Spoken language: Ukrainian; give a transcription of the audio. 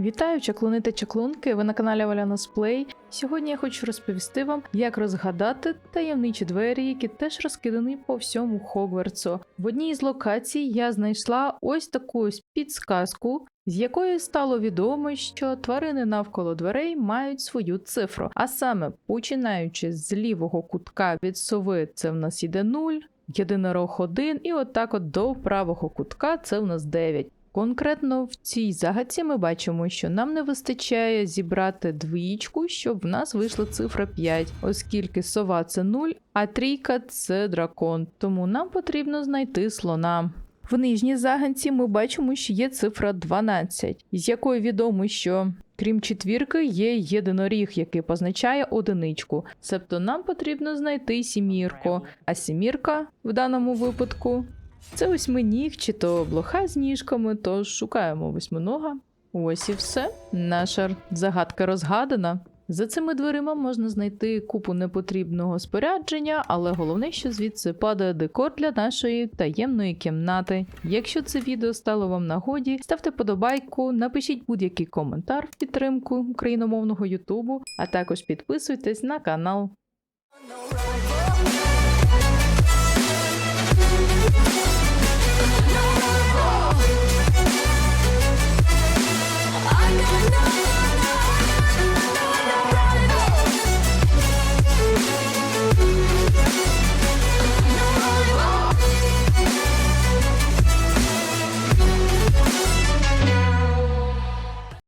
Вітаю, чаклуни та чаклунки. Ви на каналі Валянос Плей. Сьогодні я хочу розповісти вам, як розгадати таємничі двері, які теж розкидані по всьому Хогвартсу. В одній із локацій я знайшла ось таку підсказку, з якої стало відомо, що тварини навколо дверей мають свою цифру. А саме, починаючи з лівого кутка від сови, це в нас іде 0, єдинорог 1, і отак от до правого кутка це в нас 9. Конкретно в цій загадці ми бачимо, що нам не вистачає зібрати двічку, щоб в нас вийшла цифра 5, оскільки сова це 0, а трійка це дракон. Тому нам потрібно знайти слона. В нижній заганці ми бачимо, що є цифра 12, з якої відомо, що крім четвірки є єдиноріг, який позначає одиничку. Себто нам потрібно знайти сімірку, а сімірка в даному випадку це восьминіг чи то блоха з ніжками, тож шукаємо восьминога. Ось і все. Наша загадка розгадана. За цими дверима можна знайти купу непотрібного спорядження, але головне, що звідси падає декор для нашої таємної кімнати. Якщо це відео стало вам нагоді, ставте подобайку, напишіть будь-який коментар в підтримку україномовного Ютубу, а також підписуйтесь на канал.